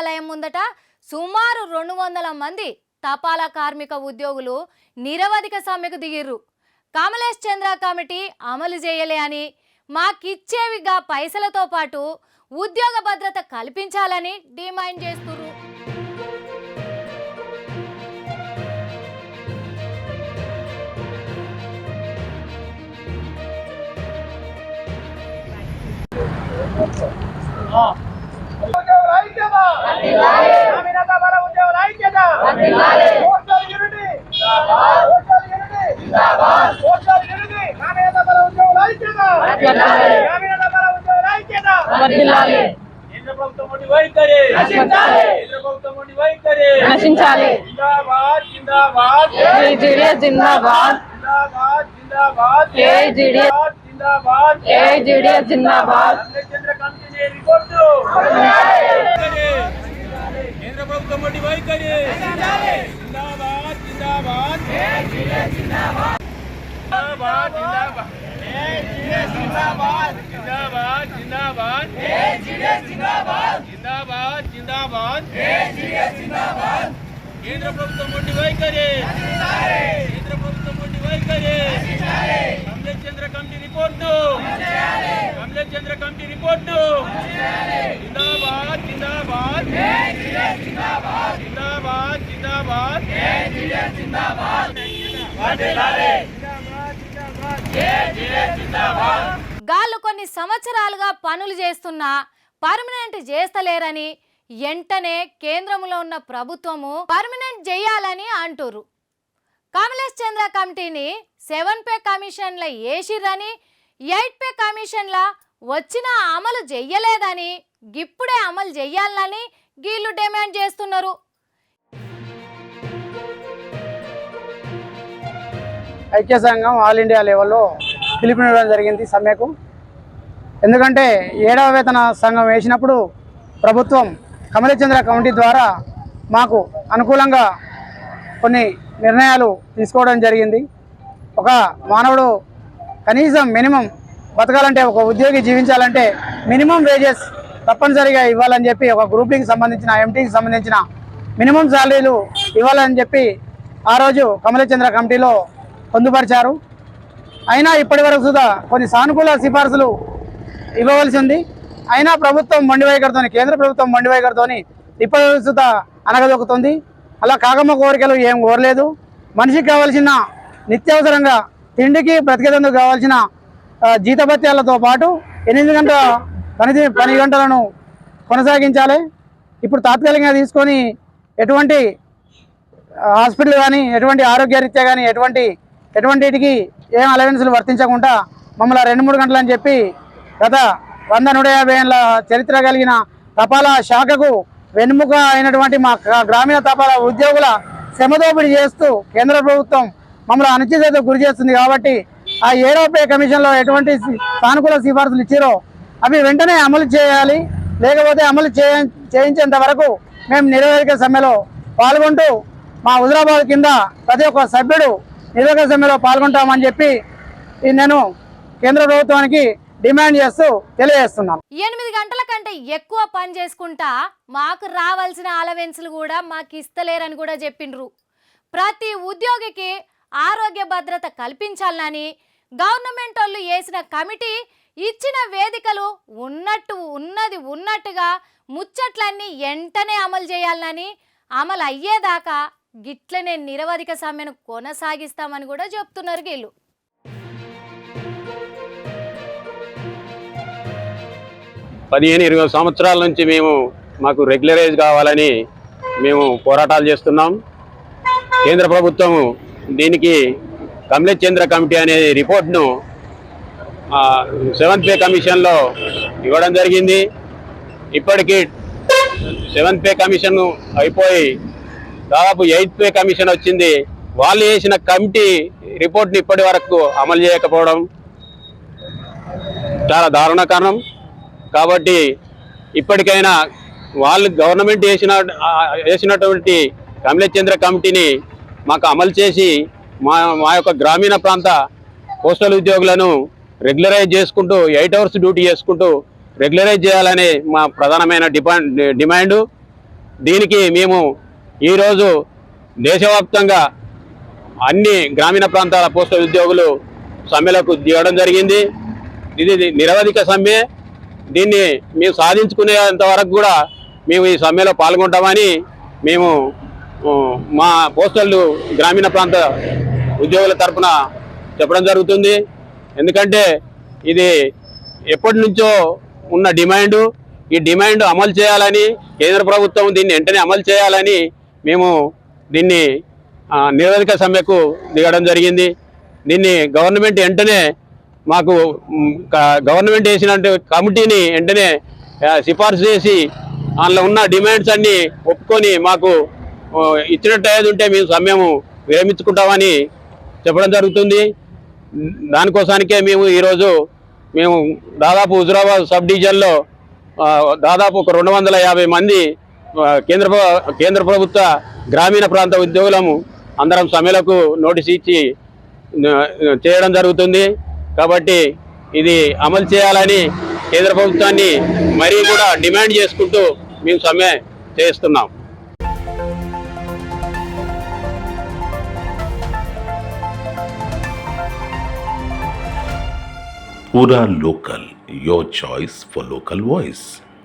కార్యాలయం ముందట సుమారు రెండు వందల మంది తపాలా కార్మిక ఉద్యోగులు నిరవధిక సమ్మెకు దిగిర్రు కమలేష్ చంద్ర కమిటీ అమలు చేయలే అని మాకిచ్చేవిగా పైసలతో పాటు ఉద్యోగ భద్రత కల్పించాలని డిమాండ్ చేస్తున్నారు Oh. నశించాలి జిందాబాద్ జిందాబాద్ జేజీడీఎస్ జిందాబాద్ జిందాబాద్ జిందాబాద్ ఏఐజీడీఎస్ జిందాబాద్ కేంద్ర ప్రభుత్వం వంటి వైఖరి. జిందాబాద్ జిందాబాద్. జిందాబాద్ జిందాబాద్. జిందాబాద్ జిందాబాద్. జిందాబాద్ జిందాబాద్. జిందాబాద్ కేంద్ర ప్రభుత్వం వంటి వైఖరి. కేంద్ర ప్రభుత్వం వంటి వైఖరి. Chandra committee report. Kamlesh Chandra committee report. జిందాబాద్ జిందాబాద్. జిందాబాద్ జిందాబాద్. గాళ్ళు కొన్ని సంవత్సరాలుగా పనులు చేస్తున్నా పర్మనెంట్ చేస్తలేరని వెంటనే కేంద్రంలో ఉన్న ప్రభుత్వము పర్మనెంట్ చేయాలని అంటురు కమలేష్ చంద్ర కమిటీని సెవెన్ పే కమిషన్ల వేసిర్రని ఎయిట్ పే కమిషన్ల వచ్చిన అమలు చెయ్యలేదని గిప్పుడే అమలు చెయ్యాలని గీళ్ళు డిమాండ్ చేస్తున్నారు. ఐక్య సంఘం ఆల్ ఇండియా లెవెల్లో పిలుపునివ్వడం జరిగింది సమ్మెకు. ఎందుకంటే ఏడవ వేతన సంఘం వేసినప్పుడు ప్రభుత్వం కమలచంద్ర కమిటీ ద్వారా మాకు అనుకూలంగా కొన్ని నిర్ణయాలు తీసుకోవడం జరిగింది. ఒక మానవుడు కనీసం మినిమం బతకాలంటే ఒక ఉద్యోగి జీవించాలంటే మినిమం వేజెస్ తప్పనిసరిగా ఇవ్వాలని చెప్పి ఒక గ్రూపింగ్కి సంబంధించిన ఎంటీకి సంబంధించిన మినిమం శాలరీలు ఇవ్వాలని చెప్పి ఆ రోజు కమలచంద్ర కమిటీలో పొందుపరిచారు. అయినా ఇప్పటి వరకు సుధా కొన్ని సానుకూల సిఫార్సులు ఇవ్వవలసి ఉంది అయినా ప్రభుత్వం మొండివైఖరితోని కేంద్ర ప్రభుత్వం మొండి వైఖరితోని ఇప్పటి వరకు సుధా అనగదొక్కుతుంది. అలా కాకమ్మ కోరికలు ఏం కోరలేదు. మనిషికి కావాల్సిన నిత్యావసరంగా తిండికి బ్రతికేందుకు కావాల్సిన జీతభత్యాలతో పాటు ఎనిమిది గంటల పని పని గంటలను కొనసాగించాలి. ఇప్పుడు తాత్కాలికంగా తీసుకొని ఎటువంటి హాస్పిటల్ కానీ ఎటువంటి ఆరోగ్యరీత్యా కానీ ఎటువంటి ఎటువంటికి ఏం అలవెన్స్లు వర్తించకుండా మమ్మల్ని రెండు మూడు గంటలు అని చెప్పి గత వంద నూట యాభై ఏళ్ళ చరిత్ర కలిగిన తపాలా శాఖకు వెన్నుముక అయినటువంటి మా గ్రామీణ తపాలా ఉద్యోగుల శ్రమదోపిడీ చేస్తూ కేంద్ర ప్రభుత్వం మమ్మల్ని అణచివేతకు గురి చేస్తుంది కాబట్టి ఆ ఏడవ పే కమిషన్లో ఎటువంటి సానుకూల సిఫార్సులు ఇచ్చారో అవి వెంటనే అమలు చేయాలి. లేకపోతే అమలు చేయ చేయించేంత వరకు మేము నిరోధక సమ్మెలో పాల్గొంటూ మా హుజరాబాద్ కింద ప్రతి ఒక్క సభ్యుడు నిరోధక సమ్మెలో పాల్గొంటామని చెప్పి నేను కేంద్ర ప్రభుత్వానికి డిమాండ్ చేస్తూ తెలియజేస్తున్నాను. ఎనిమిది గంటల కంటే ఎక్కువ పని చేసుకుంటా మాకు రావాల్సిన అలవెన్సులు కూడా మాకు ఇస్తలేరని కూడా చెప్పిండ్రు. ప్రతి ఉద్యోగికి ఆరోగ్య భద్రత కల్పించాలని గవర్నమెంట్ వాళ్ళు వేసిన కమిటీ ఇచ్చిన వేదికలు ఉన్నట్టు ఉన్నది ఉన్నట్టుగా ముచ్చట్లన్నీ వెంటనే అమలు చేయాలని అమలు అయ్యేదాకా గిట్లనే నిరవధిక సమ్మెను కొనసాగిస్తామని కూడా చెప్తున్నారు వీళ్ళు. పదిహేను ఇరవై సంవత్సరాల నుంచి మేము మాకు రెగ్యులరైజ్ కావాలని మేము పోరాటాలు చేస్తున్నాం. కేంద్ర ప్రభుత్వం దీనికి కమలేష్ చంద్ర కమిటీ అనే రిపోర్ట్ను సెవెంత్ పే కమిషన్లో ఇవ్వడం జరిగింది. ఇప్పటికీ సెవెంత్ పే కమిషన్ అయిపోయి దాదాపు ఎయిత్ పే కమిషన్ వచ్చింది. వాళ్ళు చేసిన కమిటీ రిపోర్ట్ని ఇప్పటి వరకు అమలు చేయకపోవడం చాలా దారుణ కారణం. కాబట్టి ఇప్పటికైనా వాళ్ళు గవర్నమెంట్ వేసిన వేసినటువంటి కమలచంద్ర చంద్ర కమిటీని మాకు అమలు చేసి మా మా యొక్క గ్రామీణ ప్రాంత పోస్టల్ ఉద్యోగులను రెగ్యులరైజ్ చేసుకుంటూ ఎయిట్ అవర్స్ డ్యూటీ చేసుకుంటూ రెగ్యులరైజ్ చేయాలని మా ప్రధానమైన డిమాండ్ డిమాండు. దీనికి మేము ఈరోజు దేశవ్యాప్తంగా అన్ని గ్రామీణ ప్రాంతాల పోస్టల్ ఉద్యోగులు సమ్మెలకు దిగడం జరిగింది. ఇది నిరవధిక సమ్మె. దీన్ని మేము సాధించుకునేంత వరకు కూడా మేము ఈ సమ్మెలో పాల్గొంటామని మేము మా పోస్టర్లు గ్రామీణ ప్రాంత ఉద్యోగుల తరఫున చెప్పడం జరుగుతుంది. ఎందుకంటే ఇది ఎప్పటి నుంచో ఉన్న డిమాండ్. ఈ డిమాండ్ అమలు చేయాలని కేంద్ర ప్రభుత్వం దీన్ని వెంటనే అమలు చేయాలని మేము దీన్ని నిరోధక సమ్మెకు దిగడం జరిగింది. దీన్ని గవర్నమెంట్ వెంటనే మాకు గవర్నమెంట్ వేసినట్టు కమిటీని వెంటనే సిఫార్సు చేసి అందులో ఉన్న డిమాండ్స్ అన్ని ఒప్పుకొని మాకు ఇచ్చినట్టు అయ్యేది ఉంటే మేము సమయము విరమించుకుంటామని చెప్పడం జరుగుతుంది. దానికోసానికే మేము ఈరోజు మేము దాదాపు హుజురాబాద్ సబ్ డివిజన్లో దాదాపు ఒక రెండు వందల యాభై మంది కేంద్ర కేంద్ర ప్రభుత్వ గ్రామీణ ప్రాంత ఉద్యోగులము అందరం సమ్మెలకు నోటీస్ ఇచ్చి చేయడం జరుగుతుంది. కాబట్టి ఇది అమలు చేయాలని కేంద్ర ప్రభుత్వాన్ని మరీ కూడా డిమాండ్ చేసుకుంటూ మేము సమ్మె చేస్తున్నాం. Pura local your choice for local voice